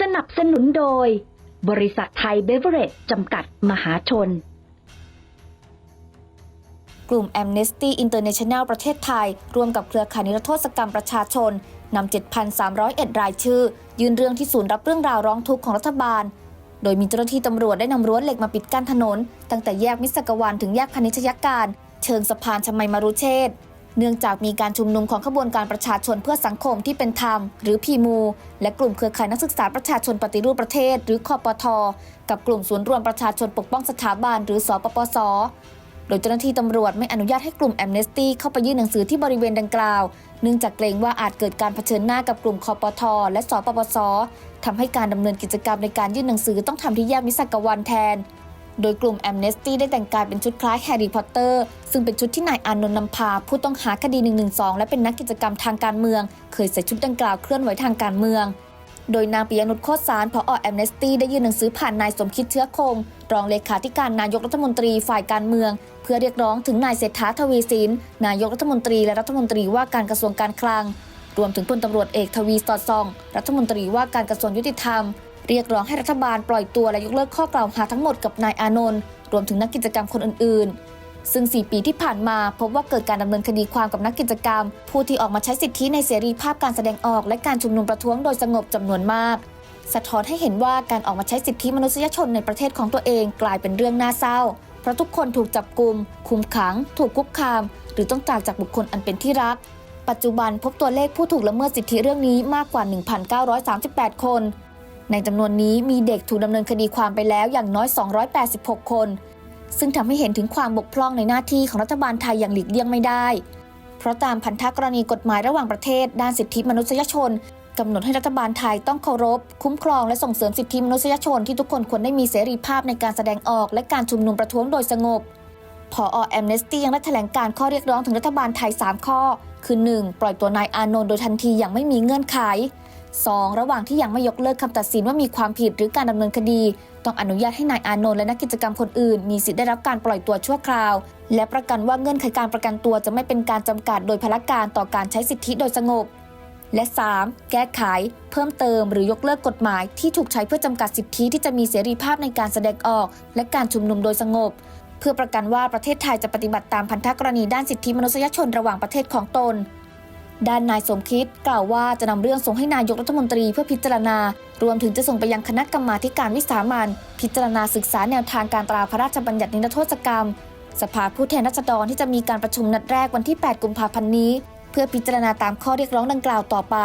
สนับสนุนโดย บริษัทไทยเบเวอเรจจำกัดมหาชน กลุ่ม Amnesty International ประเทศไทย ร่วมกับเครือข่ายนิรโทษกรรมประชาชนนำ 7,301 รายชื่อ ยื่นเรื่องที่ศูนย์รับเรื่องราวร้องทุกข์ของรัฐบาล โดยมีเจ้าหน้าที่ตำรวจได้นำรั้วเหล็กมาปิดกั้นถนน ตั้งแต่แยกมิสกวันถึงแยกพานิชยการ เชิงสะพานชมัยมารุเชษ เนื่องจากมีการชุมนุมของขบวนการประชาชนเพื่อสังคมที่เป็นธรรม หรือพีมู และกลุ่มเครือข่ายนักศึกษาประชาชนปฏิรูปประเทศ หรือคอปท กับกลุ่มศูนย์รวมประชาชนปกป้องสถาบันหรือสปปสโดยเจ้าหน้าที่ตำรวจไม่อนุญาตให้กลุ่มแอมเนสตี้เข้าไปยื่นหนังสือที่บริเวณดังกล่าว เนื่องจากเกรงว่าอาจเกิดการเผชิญหน้ากับกลุ่มคอปท และสปปสทำให้การดำเนินกิจกรรมในการยื่นหนังสือต้องทำที่แยกมิสักวันแทน โดยกลุ่มแอมเนสตี้ได้แต่งกายเป็นชุดคล้ายแฮร์รี่พอตเตอร์ ซึ่งเป็นชุดที่นายอานนท์นำพา ผู้ต้องหาคดี 112 และเป็นนักกิจกรรมทางการเมือง เคยใส่ชุดดังกล่าวเคลื่อนไหวทางการเมือง โดยนางปิยนุชโคตรสารผอแอมเนสตี้ได้ยื่นหนังสือผ่านนายสมคิดเชื้อคง รองเลขาธิการนายกรัฐมนตรีฝ่ายการเมือง เพื่อเรียกร้องถึงนายเศรษฐาทวีสินนายกรัฐมนตรีและรัฐมนตรีว่าการกระทรวงการคลังรวมถึงพลตำรวจเอกทวีสอดส่อง รัฐมนตรีว่าการกระทรวงยุติธรรม เรียกร้องให้รัฐบาลปล่อยตัวและยกเลิกข้อกล่าวหาทั้งหมดกับนายอานนท์รวมถึงนักกิจกรรมคนอื่น ๆ ซึ่ง 4 ปีที่ผ่านมาพบว่าเกิดการดำเนินคดีความกับนักกิจกรรม ผู้ที่ออกมาใช้สิทธิในเสรีภาพการแสดงออกและการชุมนุมประท้วงโดยสงบจำนวนมาก สะท้อนให้เห็นว่าการออกมาใช้สิทธิมนุษยชนในประเทศของตัวเองกลายเป็นเรื่องน่าเศร้า เพราะทุกคนถูกจับกลุมคุมขัง ถูกคุกคาม หรือต้องจากจากบุคคลอันเป็นที่รักปัจจุบันพบตัวเลขผู้ถูกละเมิดสิทธิเรื่องนี้มากกว่า 1,938 คน ในจำนวนนี้มีเด็กถูกดำเนินคดีความไปแล้วอย่างน้อย 286 คน ซึ่งทำให้เห็นถึงความบกพร่องในหน้าที่ของรัฐบาลไทยอย่างหลีกเลี่ยงไม่ได้ เพราะตามพันธกรณีกฎหมายระหว่างประเทศ ด้านสิทธิมนุษยชนกำหนดให้รัฐบาลไทยต้องเคารพ คุ้มครองและส่งเสริมสิทธิมนุษยชนที่ทุกคนควรได้มีเสรีภาพในการแสดงออก และการชุมนุมประท้วงโดยสงบพอแอมเนสตี้ยังได้แถลงการข้อเรียกร้องถึงรัฐบาลไทย 3 ข้อ คือ 1. ปล่อยตัวนายอานนท์โดยทันทีอย่างไม่มีเงื่อนไข 2. ระหว่างที่ยังไม่ยกเลิกคำตัดสินว่ามีความผิดหรือการดำเนินคดี ต้องอนุญาตให้นายอานนท์และนักกิจกรรมคนอื่น มีสิทธิ์ได้รับการปล่อยตัวชั่วคราว และประกันว่าเงื่อนไขการประกันตัวจะไม่เป็นการจำกัดโดยพละการต่อการใช้สิทธิโดยสงบ และ 3. แก้ไข เพิ่มเติมหรือยกเลิกกฎหมายที่ถูกใช้เพื่อจำกัดสิทธิที่จะมีเสรีภาพในการแสดงออก และการชุมนุมโดยสงบ เพื่อประกันว่าประเทศไทยจะปฏิบัติตามพันธกรณีด้านสิทธิมนุษยชนระหว่างประเทศของตน ด้านนายสมคิดกล่าวว่าจะนำเรื่องส่งให้นายกรัฐมนตรีเพื่อพิจารณา รวมถึงจะส่งไปยังคณะกรรมาธิการวิสามันพิจารณาศึกษาแนวทางการตราพระราชบัญญัตินิรโทษกรรม สภาผู้แทนราษฎรที่จะมีการประชุมนัดแรกวันที่ 8 กุมภาพันธ์นี้ เพื่อพิจารณาตามข้อเรียกร้องดังกล่าวต่อไป